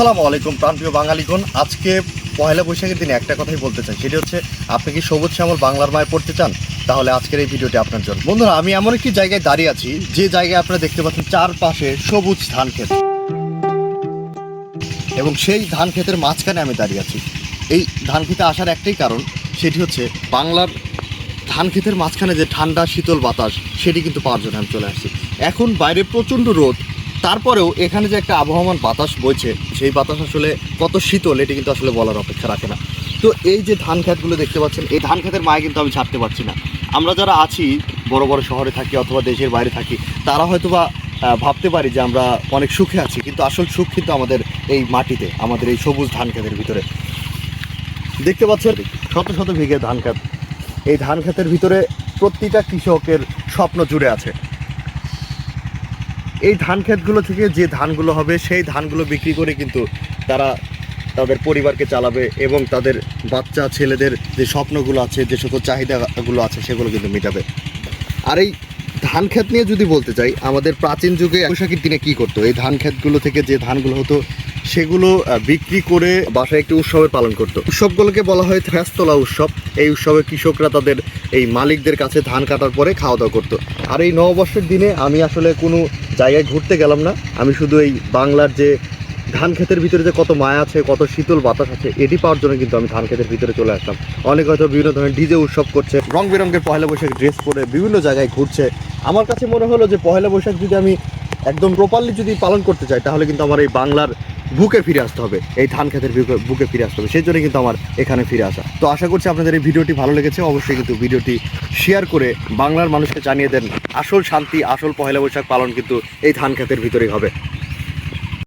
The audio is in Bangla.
আসসালামু আলাইকুম, প্রাণপ্রিয় বাঙালিগণ। আজকে পয়লা বৈশাখের দিনে একটা কথাই বলতে চাই, সেটি হচ্ছে, আপনি কি সবুজ শ্যামল বাংলার মায় পড়তে চান? তাহলে আজকের এই ভিডিওটি আপনার জন্য। বন্ধুরা, আমি এমন একটি জায়গায় দাঁড়িয়ে আছি, যে জায়গায় আপনারা দেখতে পাচ্ছেন চারপাশে সবুজ ধান ক্ষেত। এবং সেই ধান ক্ষেতের মাঝখানে আমি দাঁড়িয়ে আছি। এই ধান খেতে আসার একটাই কারণ, সেটি হচ্ছে, বাংলার ধান ক্ষেতের মাঝখানে যে ঠান্ডা, শীতল বাতাস, সেটি কিন্তু পাওয়ার জন্য আমি চলে আসছি। এখন বাইরে প্রচণ্ড রোদ তারপরেও এখানে যে একটা আবহমান বাতাস বইছে, সেই বাতাস আসলে কত শীতল এটি কিন্তু আসলে বলার অপেক্ষা রাখে না। তো এই যে ধান ক্ষেতগুলো দেখতে পাচ্ছেন, এই ধান ক্ষেতের মায়ে কিন্তু আমি ছাড়তে পারছি না। আমরা যারা আছি, বড় বড় শহরে থাকি অথবা দেশের বাইরে থাকি, তারা হয়তো বা ভাবতে পারি যে আমরা অনেক সুখে আছি, কিন্তু আসল সুখ কিন্তু আমাদের এই মাটিতে, আমাদের এই সবুজ ধান ক্ষেতের ভিতরে। দেখতে পাচ্ছেন, শত শত বিঘে ধান ক্ষেত। এই ধান ক্ষেতের ভিতরে প্রতিটা কৃষকের স্বপ্ন জুড়ে আছে। এই ধান ক্ষেতগুলো থেকে যে ধানগুলো হবে, সেই ধানগুলো বিক্রি করে কিন্তু তারা তাদের পরিবারকে চালাবে এবং তাদের বাচ্চা ছেলেদের যে স্বপ্নগুলো আছে, যে সকল চাহিদাগুলো আছে, সেগুলো কিন্তু মেটাবে। আর এই ধান ক্ষেত নিয়ে যদি বলতে চাই, আমাদের প্রাচীন যুগে বৈশাখীর দিনে কি করতো? এই ধান ক্ষেতগুলো থেকে যে ধানগুলো হতো, সেগুলো বিক্রি করে বাসায় একটি উৎসবের পালন করতো। উৎসবগুলোকে বলা হয় ধ্যাস্তলা উৎসব। এই উৎসবে কৃষকরা তাদের এই মালিকদের কাছে ধান কাটার পরে খাওয়া দাওয়া করতো। আর এই নববর্ষের দিনে আমি আসলে কোনো জায়গায় ঘুরতে গেলাম না। আমি শুধু এই বাংলার যে ধান ক্ষেতের ভিতরে যে কত মায়া আছে, কত শীতল বাতাস আছে, এটি পাওয়ার জন্য কিন্তু আমি ধান ক্ষেতের ভিতরে চলে আসলাম। অনেক হয়তো বিভিন্ন ধরনের ডিজে উৎসব করছে, রং বেরঙের পয়লা বৈশাখ ড্রেস পরে বিভিন্ন জায়গায় ঘুরছে। আমার কাছে মনে হলো যে পহেলা বৈশাখ যদি আমি একদম প্রপারলি যদি পালন করতে চাই, তাহলে কিন্তু আমার এই বাংলার বুকে ফিরে আসতে হবে। এই ধান খেতের বুকে- ফিরে আসতে হবে। সেই জন্য কিন্তু আমার এখানে ফিরে আসা। তো আশা করছি আপনাদের এই ভিডিওটি ভালো লেগেছে। অবশ্যই কিন্তু ভিডিওটি শেয়ার করে বাংলার মানুষকে জানিয়ে দেন, আসল শান্তি, আসল পহেলা বৈশাখ পালন কিন্তু এই ধান খেতের ভিতরেই হবে।